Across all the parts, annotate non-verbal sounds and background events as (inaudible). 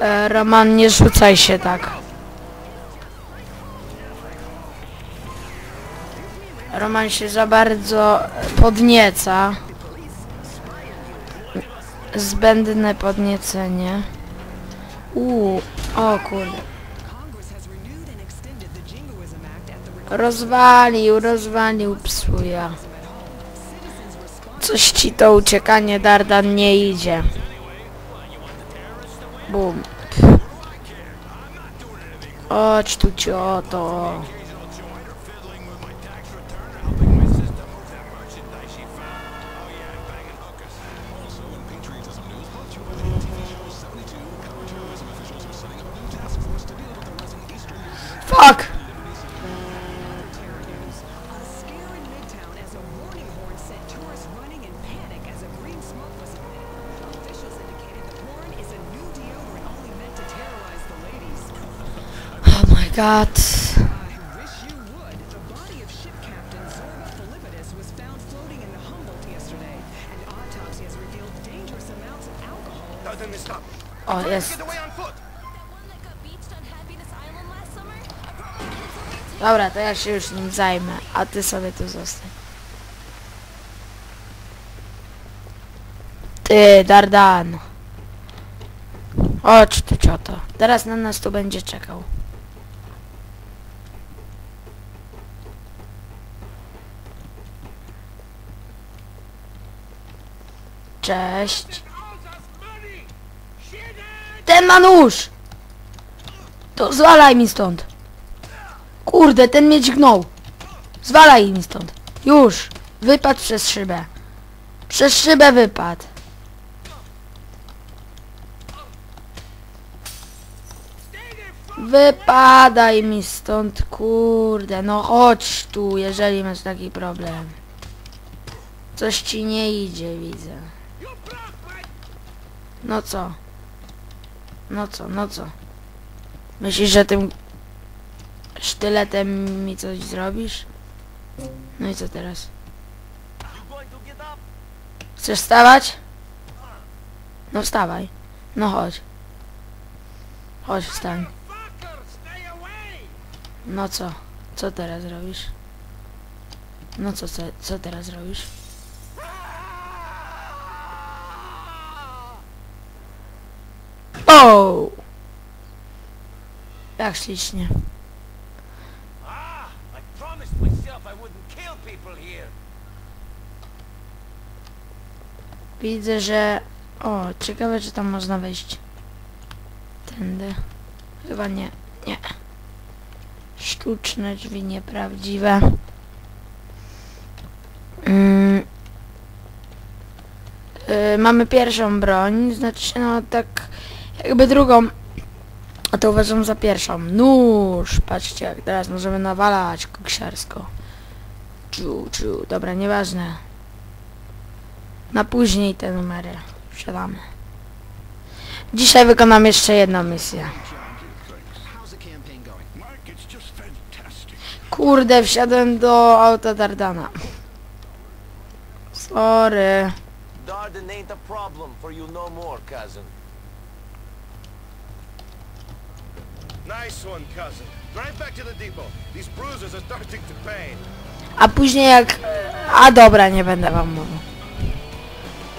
E, Roman, nie rzucaj się tak. Roman się za bardzo podnieca. Zbędne podniecenie. Uuu, o kurde. Rozwalił, rozwalił psuja. Coś ci to uciekanie Dardan nie idzie. Bum. Chodź tu cioto. Island last summer? Dobra, to ja się już nim zajmę, a ty sobie tu zostań. Ty, Dardan. Chodź tu, cioto. Teraz na nas tu będzie czekał. Cześć. Ten ma nóż! To zwalaj mi stąd. Kurde, ten mnie dźgnął. Zwalaj mi stąd. Już. Wypadł przez szybę. Przez szybę wypadł. Wypadaj mi stąd, kurde. No chodź tu, jeżeli masz taki problem. Coś ci nie idzie, widzę. No co? No co, no co? Myślisz, że tym sztyletem mi coś zrobisz? No i co teraz? Chcesz wstawać? No wstawaj. No chodź. Chodź, wstań. No co? Co teraz robisz? No co, co, co teraz robisz? O! Jak ślicznie. Widzę, że... O, ciekawe, czy tam można wejść. Tędy. Chyba nie. Nie. Sztuczne drzwi, nieprawdziwe. Mm. Y, mamy pierwszą broń, znaczy no tak jakby drugą, a to uważam za pierwszą. Nóż, patrzcie, jak teraz możemy nawalać koksiarsko. Czu, czu, dobra, nieważne. Na później te numery. Wsiadamy. Dzisiaj wykonam jeszcze jedną misję. Kurde, wsiadłem do auta Dardana. Sorry. Darden ain't a problem for you no more, cousin. A później jak... A dobra, nie będę wam mówił.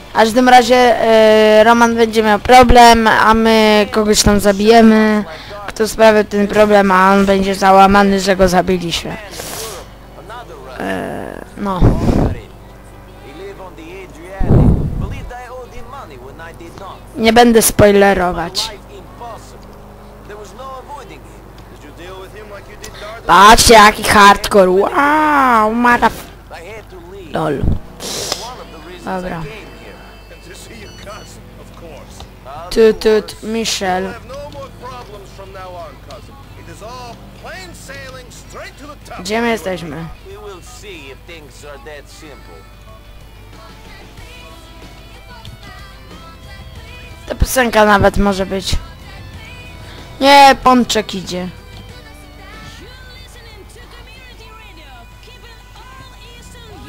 W każdym razie e, Roman będzie miał problem, a my kogoś tam zabijemy. Kto sprawił ten problem, a on będzie załamany, że go zabiliśmy. E, no. Got it. He Patrzcie jaki hardcore. Wow, leave. Lol. Dobra. Tut tut. Michel. Gdzie my jesteśmy? Ta piosenka nawet może być. Nie, pączek idzie.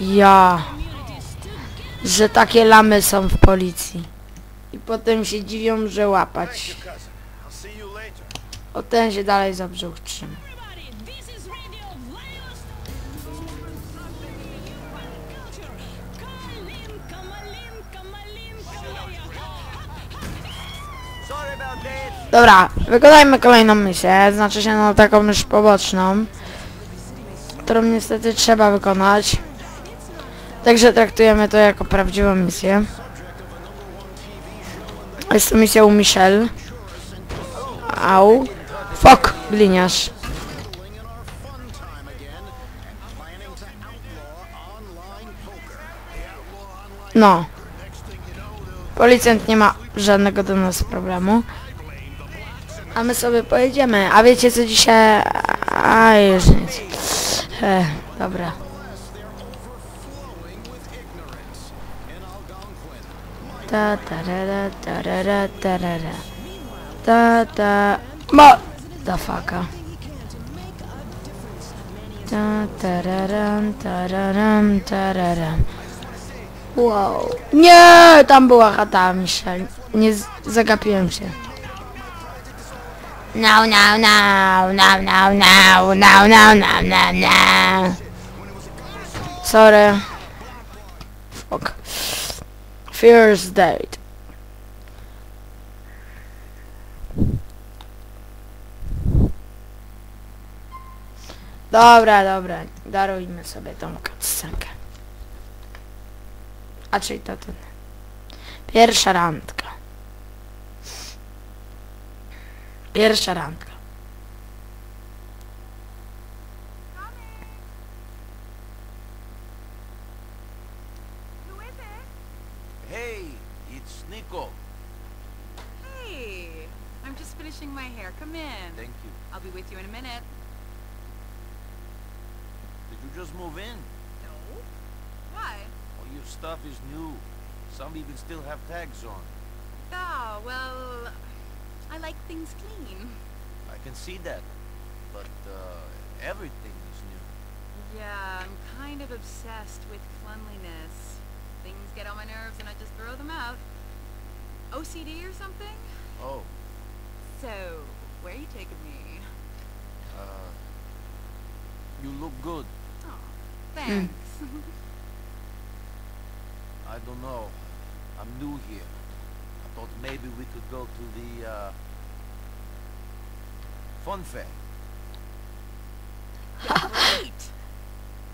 Ja. że takie lamy są w policji. I potem się dziwią, że łapać. O ten się dalej za brzuch trzyma. Dobra, wykonajmy kolejną misję, znaczy się no taką już poboczną, którą niestety trzeba wykonać. Także traktujemy to jako prawdziwą misję. Jest to misja u Michelle. Au. Fuck, gliniarz. No. Policjant nie ma żadnego do nas problemu. A my sobie pojedziemy. A wiecie co dzisiaj... A już nic. E, dobra. Ta tarara tarara tarara. Ta ta... Mo... Da faka. Ta tararam tararam tararam. Wow. Nie, tam była chata, Michel. Nie zagapiłem się. No, no, no, no, no, no, no, no, no, no, no. Sorry. Date. Dobra, dobra. Darujmy sobie tą cutscenkę. A czyli to ten. Pierwsza randka. Pierwsza randka. Nico. Hey, I'm just finishing my hair. Come in. Thank you. I'll be with you in a minute. Did you just move in? No. Why? All your stuff is new. Some even still have tags on. Oh, well, I like things clean. I can see that. But, uh, everything is new. Yeah, I'm kind of obsessed with cleanliness. Things get on my nerves and I just throw them out. OCD or something? Oh, So, where are you taking me? uh, you look good. Oh, thanks. (laughs) I don't know. I'm new here. I thought maybe we could go to the, uh, fun fair. (laughs) Great!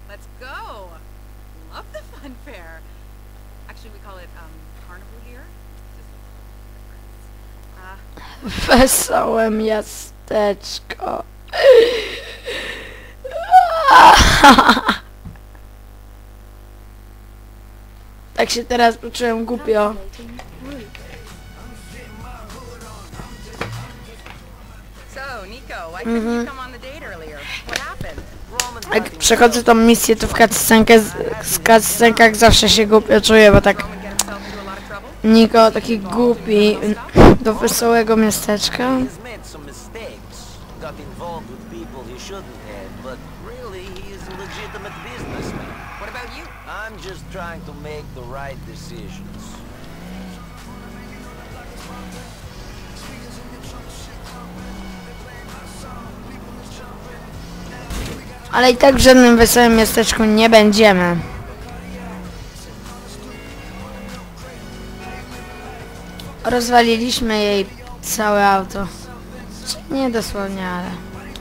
Let's go! Love the fun fair. Actually, we call it, um, carnival here. Wesołe miasteczko. Tak się teraz poczułem głupio. Mhm. Jak przechodzę tą misję, to w cutscenkach, z, zawsze się głupio czuję, bo tak... Niko taki głupi do wesołego miasteczka. I'm just trying to make the right decisions. Ale i tak w żadnym wesołym miasteczku nie będziemy. Rozwaliliśmy jej całe auto. Nie dosłownie, ale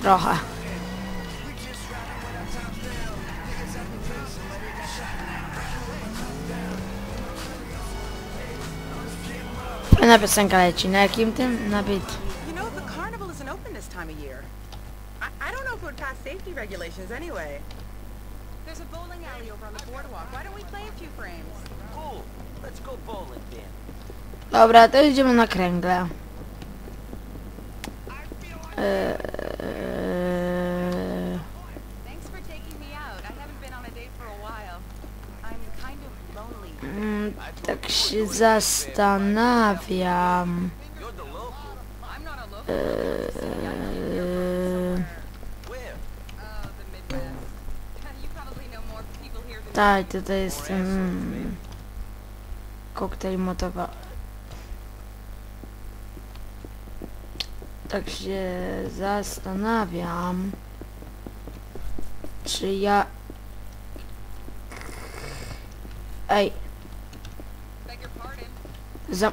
trochę. Fajna piosenka leci. Na jakim tym? Na beat. I, don't know if safety regulations anyway. There's a bowling alley over on the boardwalk. Why don't we play a few frames? Cool. Let's go bowling then. Dobra, to idziemy na kręgle. E, e, e. Mm, tak się zastanawiam. Tak, tutaj jest mm, koktajl motowa. Tak się zastanawiam, czy ja... Ej, za...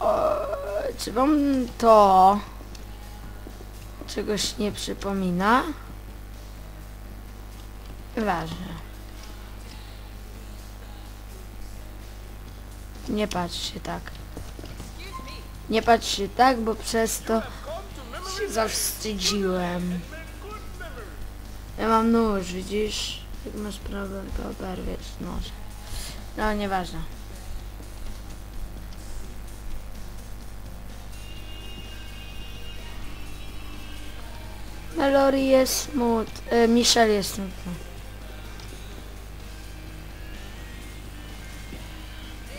O, czy wam to czegoś nie przypomina? Ważne. Nie patrz się tak. Nie patrz się tak, bo przez to się zawstydziłem. Ja mam nóż, widzisz? Jak masz problem, to oberwiesz nóż. No, nieważne. Melory jest smut... E, Michelle jest smutna.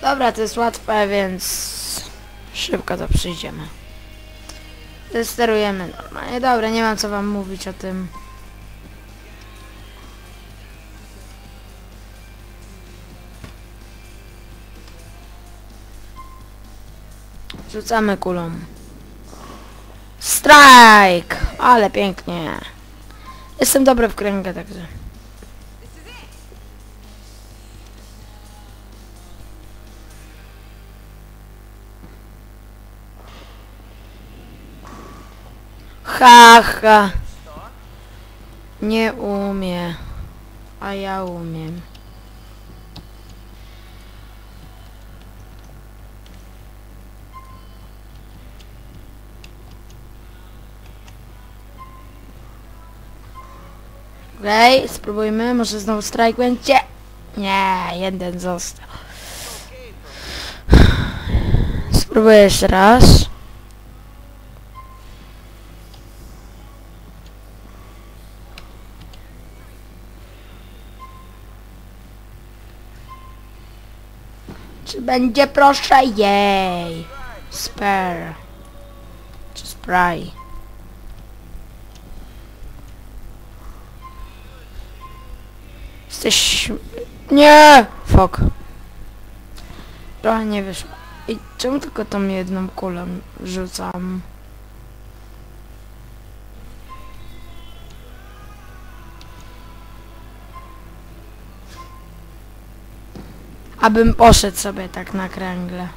Dobra, to jest łatwe, więc... Szybko to przyjdziemy. Sterujemy normalnie. Dobra, nie mam co wam mówić o tym. Rzucamy kulą. Strike! Ale pięknie. Jestem dobry w kręgę, także. Ha, ha. Nie umie. A ja umiem. Okej, spróbujmy. Może znowu strajk będzie? Nie, jeden został. Spróbuję jeszcze raz. Czy będzie proszę jej? Spare. Czy spray? Jesteś... Nie! Fok. Trochę nie wyszło. I czemu tylko tą jedną kulą rzucam? Abym poszedł sobie tak na kręgle.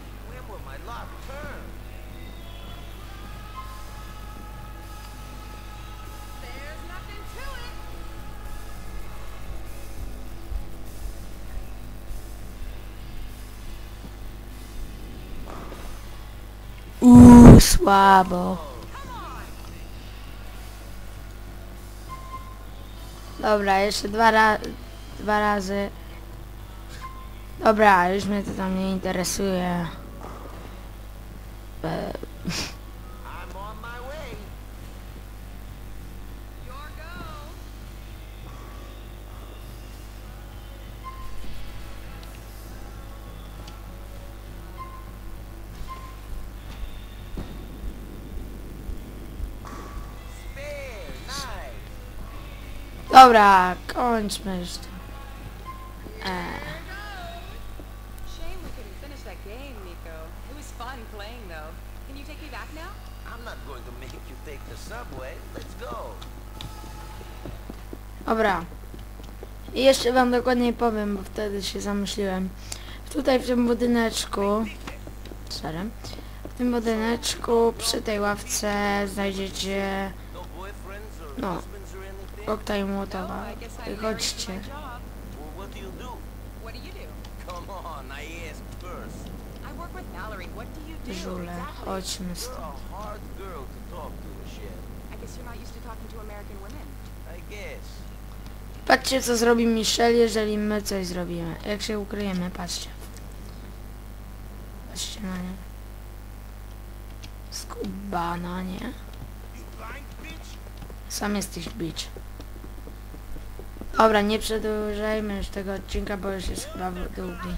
Uuu, słabo. Dobra, jeszcze dwa, ra dwa razy. Dobra, już mnie to tam nie interesuje. E, I'm on my way. Your go. Spare, nice. Dobra, kończmy już to. E, dobra. I jeszcze wam dokładniej powiem, bo wtedy się zamyśliłem. Tutaj w tym budyneczku... Sorry. W tym budyneczku przy tej ławce znajdziecie No koktajl młotowa. Chodźcie. my job. Well, what do you do? What do you do? Come on, I asked first. I work with Mallory. What do you do? Żule, Exactly. chodźmy You're stąd. a hard girl to talk to, Michelle. I guess you're not used to talking to American women. I guess. Patrzcie co zrobi Michelle, jeżeli my coś zrobimy. Jak się ukryjemy, patrzcie. Patrzcie na nie. Skubana, nie? Sam jesteś bitch. Dobra, nie przedłużajmy już tego odcinka, bo już jest chyba długi.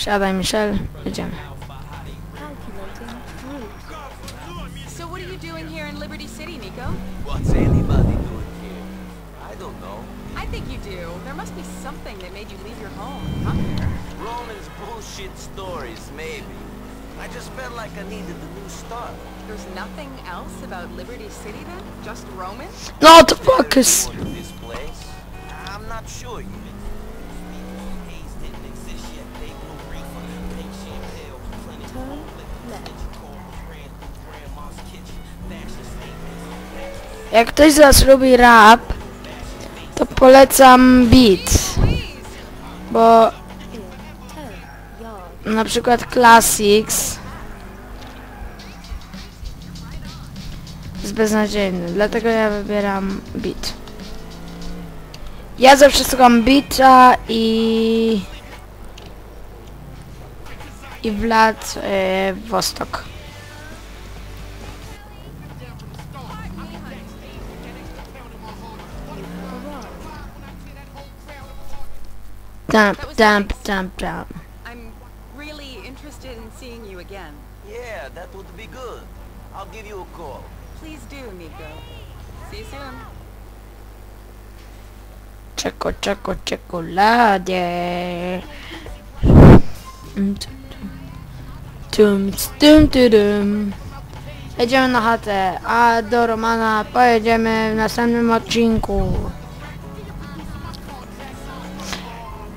Dobra. Siadaj Michelle, jedziemy. Calculating route. you doing here in Liberty City, Nico? What's anybody doing here? I don't know. I think you do. There must be something that made you leave your home and come here. Roman's bullshit stories, maybe. I just felt like I needed a new start. There's nothing else about Liberty City then? Just Roman? No the fuck is... This place? I'm not sure Jak ktoś z was lubi rap, to polecam beat. Bo na przykład Classics jest beznadziejny, dlatego ja wybieram beat. Ja zawsze słucham beata i i Vlad e, Wostok. Dump, dump, dump, dump. I'm really interested in seeing you again. Yeah, that would be good. I'll give you a call. Please do, Nico. See you soon. Czeko, czeko, czekoladzie. Tum, tum, tum. Jedziemy na chatę, a do Romana pojedziemy w następnym odcinku.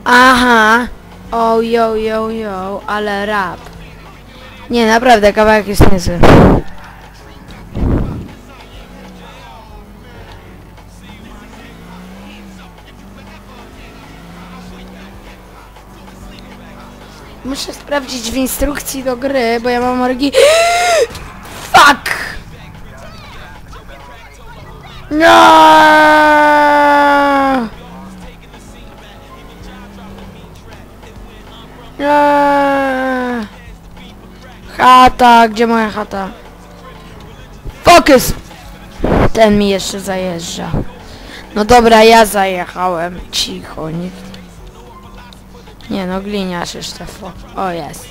Aha. O, yo, yo, yo, ale rap. Nie, naprawdę, kawałek jest niezły. Muszę sprawdzić w instrukcji do gry, bo ja mam orgi... (gasps) Fuck! No! Chata, gdzie moja chata? Focus! Ten mi jeszcze zajeżdża. No dobra, ja zajechałem. Cicho, nie... Nie no, gliniarz jeszcze fo. O, jest.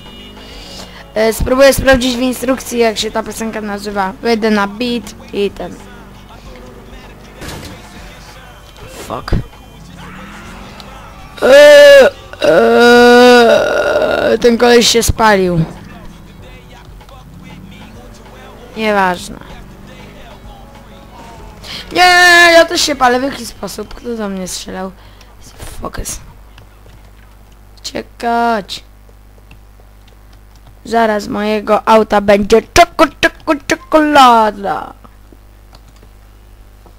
E, spróbuję sprawdzić w instrukcji, jak się ta piosenka nazywa. Wejdę na beat i ten. Fuck. Eee, eee, ten koleś się spalił. Nieważne. Nie, ja też się palę w jaki sposób. Kto do mnie strzelał? Focus. Czekać. Zaraz mojego auta będzie czeko, czeko, czekolada.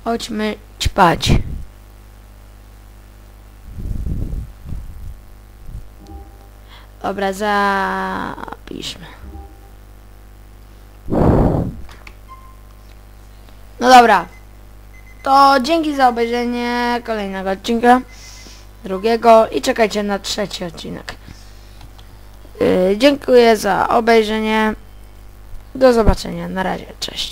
Chodźmy ćpać. Dobra, zapiszmy. No dobra. To dzięki za obejrzenie kolejnego odcinka. Drugiego i czekajcie na trzeci odcinek. Yy, dziękuję za obejrzenie. Do zobaczenia. Na razie. Cześć.